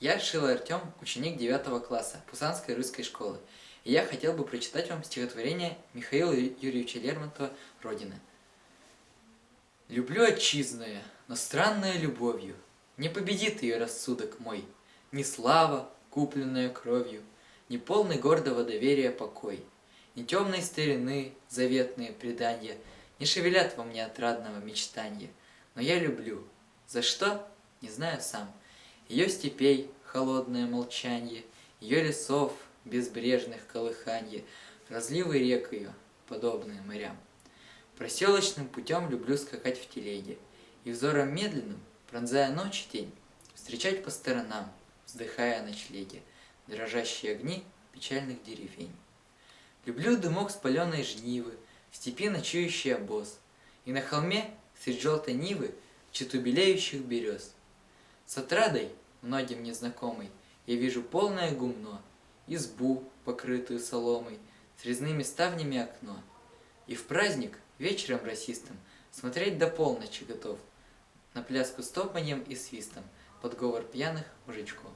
Я Шила Артем, ученик 9 класса Пусанской русской школы. И я хотел бы прочитать вам стихотворение Михаила Юрьевича Лермонтова «Родина». Люблю отчизная, но странная любовью. Не победит ее рассудок мой. Ни слава, купленная кровью, Ни полный гордого доверия покой, Ни темной старины заветные предания Не шевелят во мне отрадного мечтанья. Но я люблю. За что? Не знаю сам. Ее степей холодное молчанье, Ее лесов безбрежных колыханье, Разливы рек ее, подобные морям. Проселочным путем люблю скакать в телеге И взором медленным, пронзая ночь и день, Встречать по сторонам, вздыхая о ночлеге, Дрожащие огни печальных деревень. Люблю дымок спаленной жнивы, В степи ночующий обоз, И на холме средь желтой нивы Читу белеющих берез. С отрадой, многим незнакомой, Я вижу полное гумно, Избу, покрытую соломой, С резными ставнями окно. И в праздник, вечером расистом, Смотреть до полночи готов На пляску с топаньем и свистом Под говор пьяных мужичков.